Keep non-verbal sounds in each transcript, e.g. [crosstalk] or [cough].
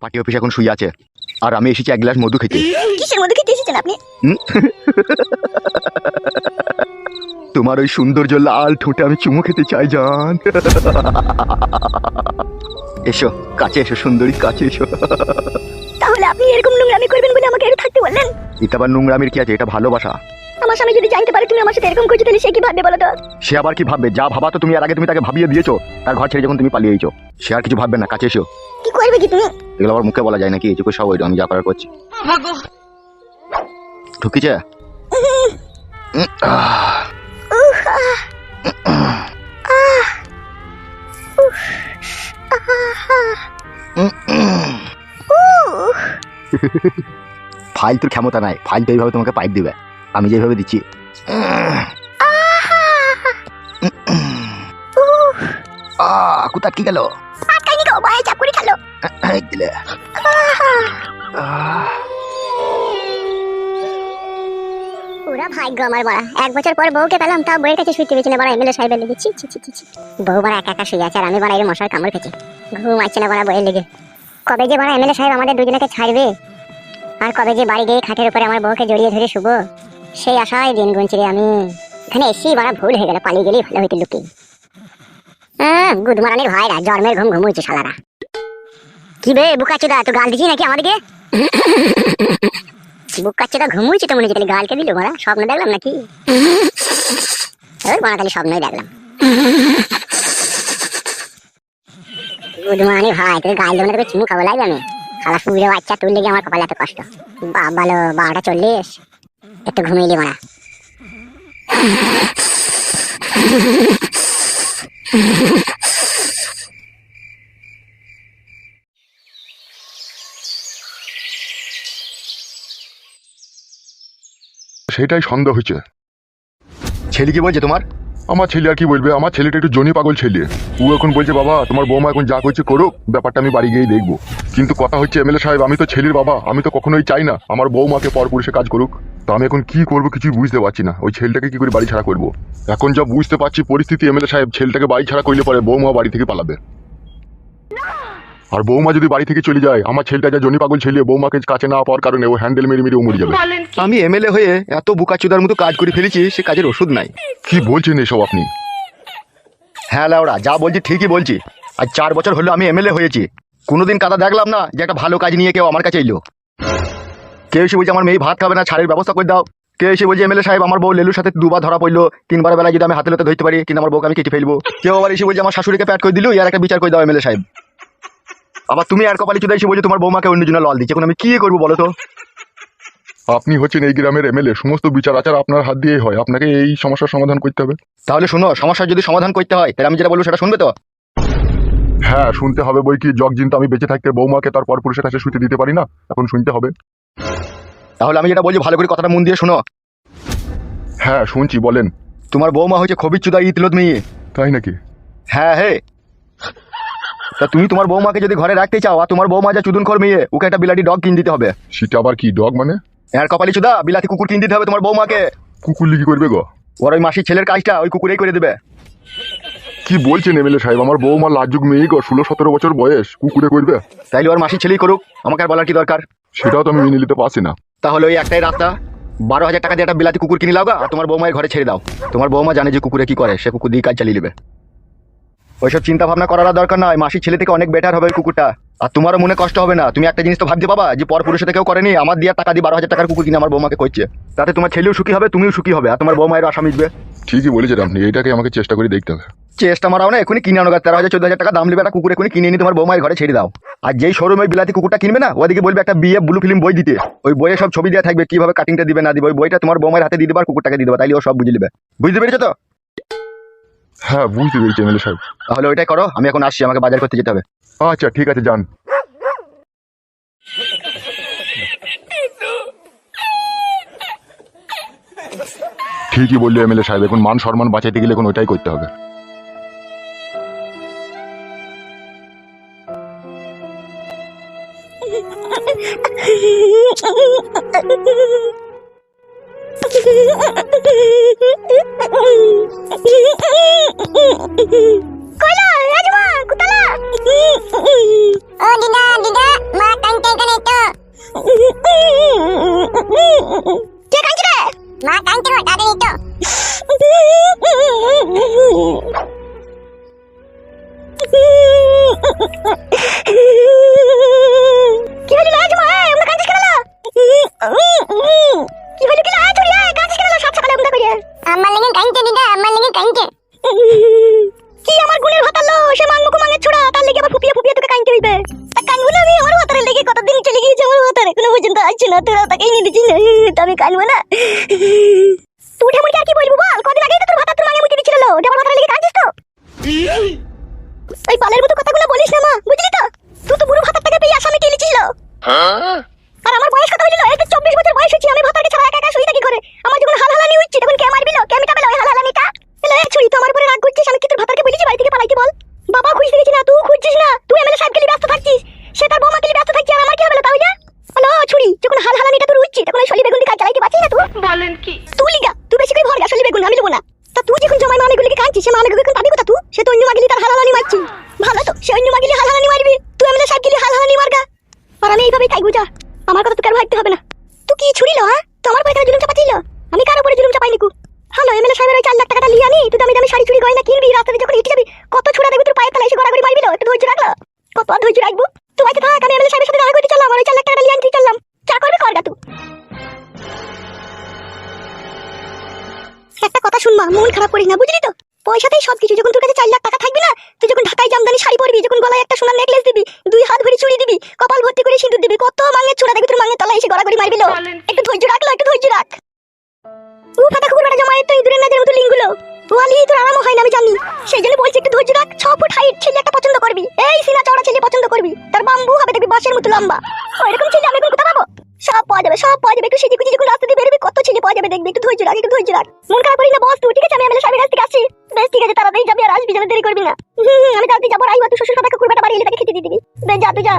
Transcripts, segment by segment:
Party অফিসে এখন শুয়ে আছে। আর আমি এসেছি এক গ্লাস মধু খেতে। কিসের মধ্যে খেতে এসেছেন আপনি? তোমার ওই সৌন্দর্য লাল ঠোঁটে আমি চুমু খেতে চাই জান। এসো কাছে এসো সুন্দরী কাছে এসো। তাহলে আপনি এরকম নোংরামি করবেন বলে আমাকে এটা থাকতে বললেন? এটা আবার নোংরামির কি আছে? এটা ভালোবাসা। আমার স্বামী যদি জানতে পারে তুমি আমার সাথে এরকম করছ তাহলে সে কি ভাববে বলো তো? সে আবার কি ভাববে? যা ভাবা তো তুমি আর আগে তুমি তাকে ভাবিয়ে দিয়েছ। তার ঘর ছেড়ে যখন তুমি পালিয়েছো সে আর কিছু ভাববে না কাছে এসো। কি করবে কি তুমি? এগুলো আবার মুখে বলা যায় নাকি? এইটুকু সব ওই আমি যা করার করছি। ঢুকিছে? ক্ষমতা নাই। ফাইল তো এইভাবে তোমাকে পাইপ দিবে। আমি যেভাবে দিচ্ছি। গেল? বউকে পেলাম একা আর আমি মশার খেছি ঘুম না লেগে। কবে যে বড়া এমএলএ সাহেব আমাদের দুজনকে ছাড়বে? আর কবে যে বাড়ি গিয়ে খাটের উপরে আমার বউকে জড়িয়ে ধরে শুবো? সেই আশায় দিন গুনছি রে আমি। এখানে এসেই বড়া ভুল হয়ে গেল, পালিয়ে গেলেই ভালো হইতো হ্যাঁ গুদমারানির ভাইরা, জন্মের ঘুম ঘুমুইছে শালারা। কি বে, বুকাচুদা তুই গাল দিছি নাকি আমাদেরকে? বুকাচ্ছেটা ঘুমুইছে তো মনে হচ্ছে গালকে দিল মারা, স্বপ্ন দেখলাম নাকি? ওই মারা, তাহলে স্বপ্নই দেখলাম। গুদমানি ভাই, তোকে গাল দেবো না, তোকে চুমু খাব, লাগবে আমি। খালা শুয়ে বাচ্চা তুললে লেগে আমার কপালে এত কষ্ট। বাপ ভালো, বারোটা চল্লিশ। একটু ঘুমিয়ে মারা সেটাই সন্দেহ হয়েছে। ছেলে কি বলছে তোমার? আমার ছেলে আর কি বলবে? আমার ছেলেটা একটু জনি পাগল ছেলে। ও এখন বলছে, বাবা, তোমার বৌমা এখন যা করছে করুক, ব্যাপারটা আমি বাড়ি গিয়ে দেখব। কিন্তু কথা হচ্ছে এমএলএ সাহেব, আমি তো ছেলের বাবা, আমি তো কখনোই চাই না আমার বৌমাকে পরপুরুষে কাজ করুক। তো আমি এখন কি করব কিছুই বুঝতে পারছি না। ওই ছেলেটাকে কি করে বাড়ি ছাড়া করব? এখন যা বুঝতে পারছি, পরিস্থিতি এমএলএ সাহেব ছেলেটাকে বাড়ি ছাড়া করলে পরে বৌমা বাড়ি থেকে পালাবে। আর বৌমা যদি বাড়ি থেকে চলে যায় আমার ছেলেটা যা জনি পাগল ছেলে বৌমাকে কাছে না পাওয়ার কারণে ও হ্যান্ডেল মেরে মেরে ও মরে যাবে। আমি এমএলএ হয়ে এত বুকাচুদার মতো কাজ করে ফেলেছি সে কাজের ওষুধ নাই। কি বলছেন এসব আপনি? হ্যাঁ লাউড়া যা বলছি ঠিকই বলছি। আর চার বছর হলো আমি এমএলএ হয়েছি। কোনোদিন কাদা দেখলাম না যে একটা ভালো কাজ নিয়ে কেউ আমার কাছে এলো। কেউ এসে বলছে আমার মেয়ে ভাত খাবে না ছাড়ের ব্যবস্থা করে দাও। কেউ এসে বলছে এমএলএ সাহেব আমার বউ লেলুর সাথে দুবার ধরা পড়ল। তিনবার বেলা যদি আমি হাতে লোতে ধরতে পারি কিন্তু আমার বউকে আমি কেটে ফেলব। কেউ আবার এসে বলছে আমার শাশুড়িকে প্যাট করে দিল ইয়ার একটা বিচার করে দাও এমএলএ সাহেব। আবার তুমি আর কপালি চুদা এসে বলছো তোমার বৌমাকে অন্য জন্য লল দিচ্ছে। এখন আমি কি করব বলো তো? আপনি হচ্ছেন এই গ্রামের এমএলএ সমস্ত বিচার আচার আপনার হাত দিয়েই হয়। আপনাকে এই সমস্যার সমাধান করতে হবে। তাহলে শোনো সমস্যার যদি সমাধান করতে হয় তাহলে আমি যেটা বলব সেটা শুনবে তো? হ্যাঁ শুনতে হবে বই কি জগজিন তো আমি বেঁচে থাকতে বৌমাকে তার পর পুরুষের কাছে শুতে দিতে পারি না? এখন শুনতে হবে। তাহলে আমি যেটা বলছি ভালো করে কথাটা মন দিয়ে শোনো। হ্যাঁ শুনছি বলেন। তোমার বৌমা হচ্ছে খবির চুদা ইতলত মেয়ে তাই নাকি? হ্যাঁ হে। তা তুমি তোমার বৌমাকে যদি ঘরে রাখতে চাও আর তোমার বৌমা যা চুদুন খর মেয়ে ওকে একটা বিলাতি ডগ কিন দিতে হবে। সেটা আবার কি ডগ মানে? আর কপালি চুদা বিলাতি কুকুর কিন দিতে হবে তোমার বৌমাকে। কুকুর লিখি করবে গো? ওর ওই মাসির ছেলের কাজটা ওই কুকুরেই করে দেবে। কি বলছেন এমএলএ সাহেব? আমার বৌমা লাজুক মেয়ে গো ষোলো সতেরো বছর বয়স কুকুরে করবে? তাইলে ওর মাসির ছেলেই করুক আমাকে আর বলার কি দরকার? সেটাও তো আমি মেনে নিতে পারছি না। তাহলে ওই একটাই রাস্তা বারো হাজার টাকা দিয়ে একটা বিলাতি কুকুর কিনে লাও গা, আর তোমার বৌমায়ের ঘরে ছেড়ে দাও। তোমার বৌমা জানে যে কুকুরে কি করে সে কুকুর দিয়ে কাজ চালিয়ে নেবে। ওইসব চিন্তা ভাবনা করার দরকার নয় মাসির ছেলে থেকে অনেক বেটার হবে কুকুরটা। আর তোমারও মনে কষ্ট হবে না তুমি একটা জিনিস তো ভাবতে পাবা যে পর পুরুষের সাথে কেউ করেনি আমার দিয়ে টাকা দিয়ে বারো হাজার টাকার কুকুর কিনে আমার বৌমাকে করছে তাতে তোমার ছেলেও সুখী হবে তুমিও সুখী হবে আর তোমার বৌমায়ের আশা মিটবে। ঠিকই বলেছেন আপনি এইটাকে আমাকে চেষ্টা করে দেখতে হবে। চেষ্টা মারাও না এখনই কিনে আনো তেরো হাজার চোদ্দ হাজার টাকা দাম নেবে একটা কুকুর এখনই কিনে নিয়ে তোমার বৌমায়ের ঘরে ছেড়ে দাও। আর যেই শোরুমে বিলাতি কুকুরটা কিনবে না ওদিকে বলবে একটা বিয়ে ব্লু ফিল্ম বই দিতে। ওই বইয়ে সব ছবি দেওয়া থাকবে কীভাবে কাটিংটা দিবে না দিবে ওই বইটা তোমার বৌমায়ের হাতে দিয়ে দেবে আর কুকুরটাকে দিয়ে দেবে তাইলে ও সব বুঝে নেবে। বুঝতে পেরেছ তো? হ্যাঁ বুঝতে পেরেছি এমএলএ সাহেব। তাহলে ওইটাই করো আমি এখন আসছি আমাকে বাজার করতে যেতে হবে। আচ্ছা ঠিক আছে যান। ঠিকই বললি এমএলএ সাহেব এখন মান সম্মান বাঁচাইতে গেলে এখন ওইটাই করতে হবে। উঠে আর কি বলব বল? কদিন আগেই তোর ভাতার তোর মাঙ্গে মুতি দিছিল আমার ভাতারের লেগে কাঁদছিস তো? এই বালের মতো কথাগুলো বলিস না মা, বুঝলি তো? তুই তো বুড়ো ভাতার থেকে পেয়ে আসামি টেনেছিল আর আমার বয়স কত হইল এই তো চব্বিশ বছর বয়স হচ্ছে আমি ভাতারকে ছাড়া একা একা শুই থাকি করে আমার যখন হাল হালানি হচ্ছে, তখন কে মারবিল কে মিটাবে ওই হালহালানিটা? এলে ছুরি তো আমার উপরে রাগ করছিস আমি কি তোর ভাতারকে বলেছি বাড়ি থেকে পালাইতে বল বাবা খুঁজতে গেছি না তুই খুঁজছিস না তুই এমএলএ সাহেবকে নিয়ে ব্যস্ত থাকছিস সে তার বৌমাকে নিয়ে ব্যস্ত থাকছি আর আমার কি হবে তাহলে হ্যালো ছুরি যখন হালহালানিটা তোর উঠছি তখন ওই শলি বেগুন কাজ চালাইতে পারছিস না তুই বলেন কি তুই লিগা তুই বেশি করে ভর গা শলি বেগুন আমি নেব না তা তুই যখন জমাই মানেগুলিকে কাঁদছিস সে মানেগুলো এখন পাবি কোথা তুই সে তো অন্য মাগিলি তার হালহালানি মারছি ভালো তো সে অন্য মাগিলি হালহালানি মারবি তুই এমএলএ সাহেবকে নিয়ে হালহালানি মারগা আর আমি এইভাবেই থাকব, যা। আমার কথা তোকে আর ভাবতে হবে না। তুই কি ছুড়িল হ্যাঁ? তোমার পরে জুলুম চাপাচ্ছিল? আমি কার উপরে জুলুম চাপাই কু হ্যালো, এমএলএ সাহেবের ওই চার লাখ টাকাটা লিয়ে আনি? তুই দামি দামি শাড়ি চুড়ি গয়না কিনবি রাস্তাতে যখন হেঁটে যাবি, কত ছুড়া দেখবি তোর পায়ের তলায় এসে গড়াগড়ি মারবি একটু ধৈর্য রাখল? কত আর ধৈর্য রাখব? তুই বাড়িতে থাক, আমি এমএলএ সাহেবের সাথে দেখা করতে চললাম, আর ওই চার লাখ টাকাটা লিয়ে আনতে চললাম চা করবি করগা তুই একটা কথা শুনমা মন খারাপ করিস না, বুঝলি তো? পয়সাতেই সব কিছু যখন তোর কাছে চার লাখ টাকা থাকবে না তুই যখন ঢাকায় জামদানি শাড়ি পরবি যখন গলায় একটা সোনার নেকলেস দিবি দুই হাত ভরে চুড়ি দিবি কপাল ভর্তি করে সিঁদুর দিবি কত মাঙের ছোড়া দেখবি তোর মাঙ্গের তলায় এসে গড়াগড়ি মারবি লো একটু ধৈর্য রাখল একটু ধৈর্য রাখ। ও ফাটা কুকুর বেটা জমায়েত তো ইঁদুরের নাজের মতো লিঙ্গুলো। ওয়ালি তোর আরামও হয় না আমি জানি। সেই জন্য দিবি বেশ যা তুই যা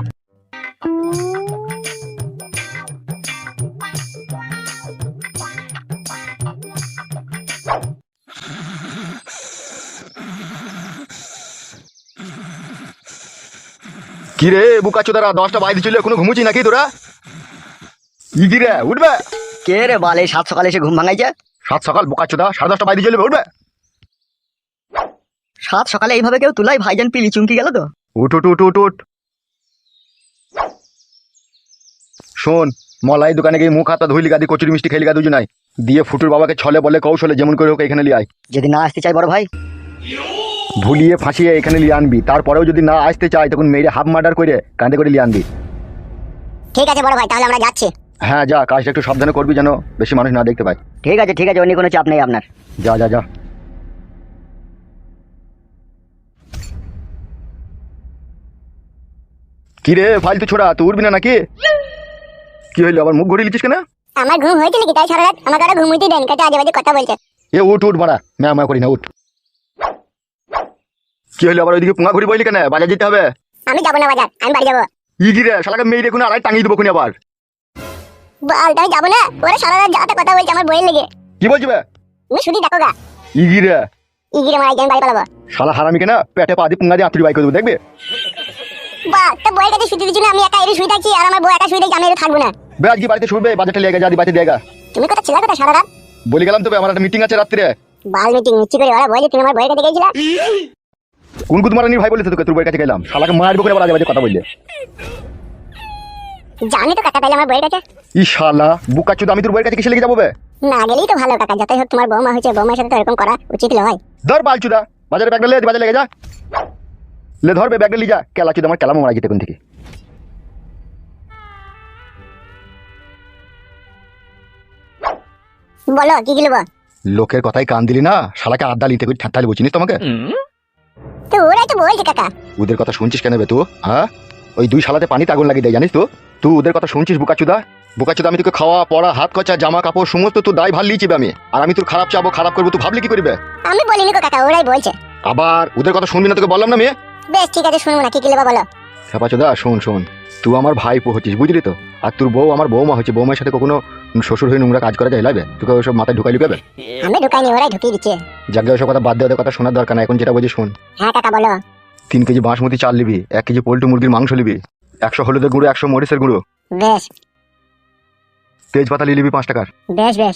কি রে বুকাচোদারা দশটা বাইরে ছিল এখনও ঘুমুচি নাকি তোরা? ই কি রে উঠবে? কে রে বালে সাত সকালে এসে ঘুম ভাঙাইছে? সাত সকাল বুকাচোদা সাড়ে দশটা বাইরে চলবে উঠবে? সাত সকালে এইভাবে কেউ তুলাই ভাইজান পিলি চুমকি গেল তো? উঠ উঠ উঠ উঠ উঠ। শোন মলাই দোকানে গিয়ে মুখ হাতটা ধুইলি গাদি কচুরি মিষ্টি খেলি গা দুজনাই দিয়ে ফুটুর বাবাকে ছলে বলে কৌশলে যেমন করে হোক এখানে লিয়ে আয়। যদি না আসতে চাই বড় ভাই। ভুলিয়ে ফাঁসিয়ে এখানে লিয়ে আনবি। তারপরেও যদি না আসতে চাই তখন মেরে হাফ মার্ডার করে কাঁদে করে লিয়ে আনবি। ঠিক আছে বড় ভাই তাহলে আমরা যাচ্ছি। হ্যাঁ যা কাজটা একটু সাবধানে করবি যেন বেশি মানুষ না দেখতে পায়। ঠিক আছে ঠিক আছে অন্য কোনো চাপ নেই আপনার। যা যা যা। কি রে ফালতু ছোড়া তুই উঠবি না নাকি? কি হইল? আবার মুখ ঘুরিয়ে লিখিস কেন? আমার ঘুম হয়েছে নাকি তাই সারা রাত আমাকে আরও ঘুম হইতে দেন কাছে আজে বাজে কথা বলছে। এ উঠ উঠ বাড়া। ম্যা ম্যা করি না উঠ। কি হইল? আবার ওইদিকে পুঙা ঘুরি বইলি কেন? বাজার যেতে হবে? আমি যাব না বাজার আমি বাড়ি যাব। ই কি রে শালাকে মেয়ে কোনো আড়াই টাঙিয়ে দেবো খুনি আবার। বল আমি যাব না? ওরা সারা রাত যাতে কথা বলছে আমার বইয়ের লেগে। কি বলছি বে? তুমি শুধু দেখো গা। ই কি রে ইগিরে মারা আমি বাড়ি পালাবো। শালা হারামি কেন? পেটে পা দিয়ে পুঙা দিয়ে আতুরি বাই করে দেবো দেখবে? বা তো বইয়ের কাছে শুতে দিচ্ছি না? আমি একা এর শুয়ে থাকছি আর আমার বউ একা শুয়ে থাকছি আমি এর থাকব না। বে আজকে বাড়িতে শুনবে বাজারটা লেগে যা বাড়িতে তুমি কথা ছিল কথা সারা রাত বলে গেলাম তবে আমার একটা মিটিং আছে রাত্রে। বাল মিটিং করে ওরা বলে তুমি আমার বইয়ের কাছে গেছিলা? কোন ভাই বলেছে তোকে তোর বইয়ের কাছে গেলাম। শালাকে মারবো করে আজে বাজে কথা বললে। জানি তো কাকা তাহলে আমার বইয়ের কাছে। ই শালা বুকা চুদ আমি তোর বইয়ের কাছে কিসে লেগে যাব বে? না গেলেই তো ভালো কাকা যতই হোক তোমার বৌমা হয়েছে বৌমার সাথে তো এরকম করা উচিত নয়। ধর বালচুদা বাজারে ব্যাগটা লে বাজারে লেগে যা। লে ধরবে ব্যাগটা লিয়ে যা। কেলা চুদ আমার কেলামো মারা যেতে কোন থেকে। বলো কি গেলব লোকের কথাই কান দিলি না শালাকে আড্ডা লিতে করে ঠাট্টালি বুঝিনিস তোমাকে? তো ওরাই তো বলছে কাকা। ওদের কথা শুনছিস কেন বে তুই? হ্যাঁ? ওই দুই শালাতে পানিতে আগুন লাগিয়ে দেয় জানিস তো? তুই ওদের কথা শুনছিস বুকাচুদা? বুকাচুদা আমি তোকে খাওয়া পড়া হাত কচা জামা কাপড় সমস্ত তুই দায় ভালো লিচিবে আমি। আর আমি তোর খারাপ চাবো খারাপ করব তুই ভাবলি কি করবে? আমি বলিনি গো কাকা ওরাই বলছে। আবার ওদের কথা শুনবি না তোকে বললাম না মেয়ে? বেশ ঠিক আছে শুনব না কি গেলবা বলো। খেপাচোদা শোন শোন তুই আমার ভাইপো হচ্ছিস বুঝলি তো? আর তোর বউ আমার বৌমা হচ্ছে বৌমার সাথে কখনো শ্বশুর হয়ে নোংরা কাজ করা যায় লাগবে তোকে ওসব মাথায় ঢুকাই লুকাবে? আমি ঢুকাইনি ওরাই ঢুকিয়ে দিচ্ছে। যাকে ওসব কথা বাদ দেওয়া কথা শোনার দরকার না এখন যেটা বলছি শুন। হ্যাঁ কাকা বলো। তিন কেজি বাসমতি চাল নিবি এক কেজি পোলট্রি মুরগির মাংস নিবি একশো হলুদের গুঁড়ো একশো মরিচের গুঁড়ো। বেশ। তেজপাতা নিয়ে নিবি পাঁচ টাকার। বেশ বেশ।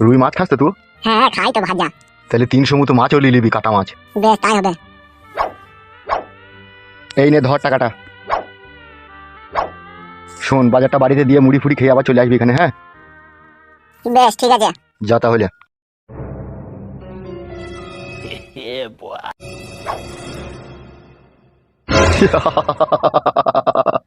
রুই মাছ খাস তো তুই? হ্যাঁ, হ্যাঁ খাই তো ভাজা। তাহলে তিনশো মতো মাছও নিয়ে নিবি কাটা মাছ। বেশ তাই হবে। এই নে ধর টাকাটা। শোন বাজারটা বাড়িতে দিয়ে মুড়ি ফুড়ি খেয়ে আবার চলে আসবি এখানে হ্যাঁ? বেশ ঠিক আছে যা তাহলে [laughs] Yeah, boy. [laughs]